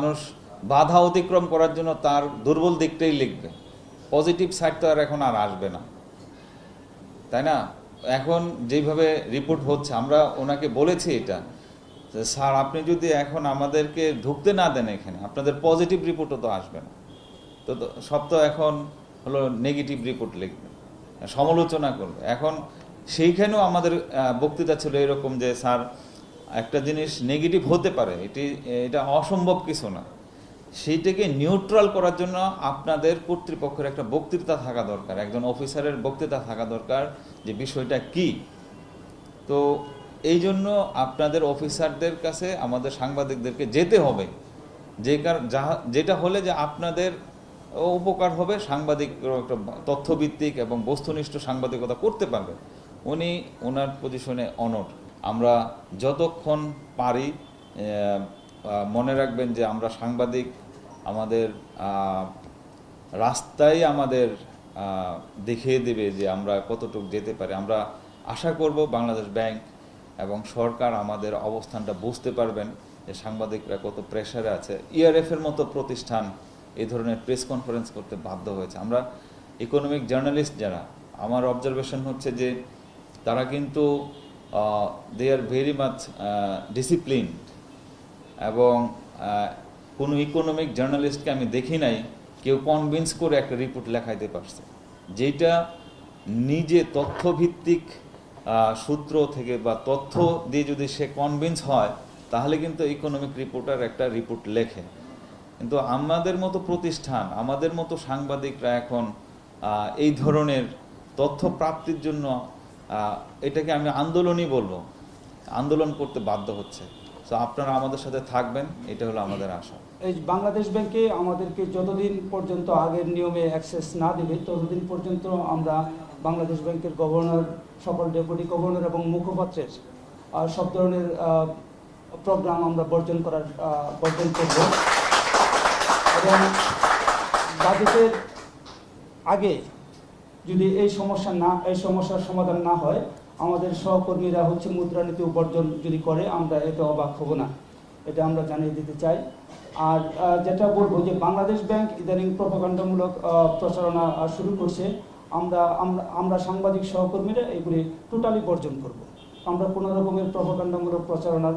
মানুষ বাধা অতিক্রম করার জন্য তার দুর্বল দিকটাই লিখবে। পজিটিভ সাইড তো আর এখন আর আসবে না। তাই না? এখন যেভাবে রিপোর্ট হচ্ছে, আমরা ওনাকে বলেছি এটা স্যার, আপনি যদি এখন আমাদেরকে ঢুকতে না দেন এখানে, আপনাদের পজিটিভ রিপোর্টও তো আসবে না। তো সব তো এখন হলো নেগেটিভ রিপোর্ট লিখবে, সমালোচনা করবে। এখন সেইখানেও আমাদের বক্তৃতা ছিল এরকম যে, স্যার একটা জিনিস নেগেটিভ হতে পারে, এটি, এটা অসম্ভব কিছু না। সেইটাকে নিউট্রাল করার জন্য আপনাদের কর্তৃপক্ষের একটা বক্তৃতা থাকা দরকার, একজন অফিসারের বক্তৃতা থাকা দরকার যে বিষয়টা কি। তো এই জন্য আপনাদের অফিসারদের কাছে আমাদের সাংবাদিকদেরকে যেতে হবে, যে কার যেটা হলে যে আপনাদের উপকার হবে, সাংবাদিক একটা তথ্যভিত্তিক এবং বস্তুনিষ্ঠ সাংবাদিকতা করতে পারবে। উনি ওনার পজিশনে অনর আমরা যতক্ষণ পারি মনে রাখবেন যে আমরা সাংবাদিক আমাদের আহ, রাস্তাই আমাদের দেখিয়ে দেবে যে আমরা কতটুকু যেতে পারি। আমরা আশা করব বাংলাদেশ ব্যাংক এবং সরকার আমাদের অবস্থানটা বুঝতে পারবেন যে সাংবাদিকরা কত প্রেশারে আছে। ইআরএফ এর মতো প্রতিষ্ঠান এই ধরনের প্রেস কনফারেন্স করতে বাধ্য হয়েছে। আমরা ইকোনমিক জার্নালিস্ট যারা আমার অবজারভেশন হচ্ছে যে তারা কিন্তু they are very much discipline এবং কোনো ইকোনমিক জার্নালিস্টকে আমি দেখি নাই, কেউ কনভিন্স করে একটা রিপোর্ট লেখাইতে পারছে। যেটা নিজে তথ্যভিত্তিক সূত্র থেকে বা তথ্য দিয়ে যদি সে কনভিন্স হয়, তাহলে কিন্তু ইকোনমিক রিপোর্টার একটা রিপোর্ট লেখে। কিন্তু আমাদের মতো প্রতিষ্ঠান, আমাদের মতো সাংবাদিকরা এখন এই ধরনের তথ্য প্রাপ্তির জন্য এটাকে আমি আন্দোলনই বলব। আন্দোলন করতে বাধ্য হচ্ছে। তো আপনারা আমাদের সাথে থাকবেন, এটা হলো আমাদের আশা। এই বাংলাদেশ ব্যাংকে আমাদেরকে যতদিন পর্যন্ত আগের নিয়মে অ্যাক্সেস না দেবে, ততদিন পর্যন্ত আমরা বাংলাদেশ ব্যাংকের গভর্নর, সকল ডেপুটি গভর্নর এবং মুখপাত্রের সব ধরনের প্রোগ্রাম আমরা বর্জন করার বর্জন করব। এবং বাজেটের আগে যদি এই সমস্যা না, এই সমস্যার সমাধান না হয়, আমাদের সহকর্মীরা হচ্ছে মুদ্রানীতি বর্জন যদি করে, আমরা এতে অবাক হব না। এটা আমরা জানিয়ে দিতে চাই। আর যেটা বলব যে বাংলাদেশ ব্যাংক ইদানিং প্রপাকাণ্ডমূলক প্রচারণা শুরু করছে। আমরা আমরা সাংবাদিক সহকর্মীরা এগুলি টোটালি বর্জন করব। আমরা কোনো রকমের প্রপাকাণ্ডমূলক প্রচারণার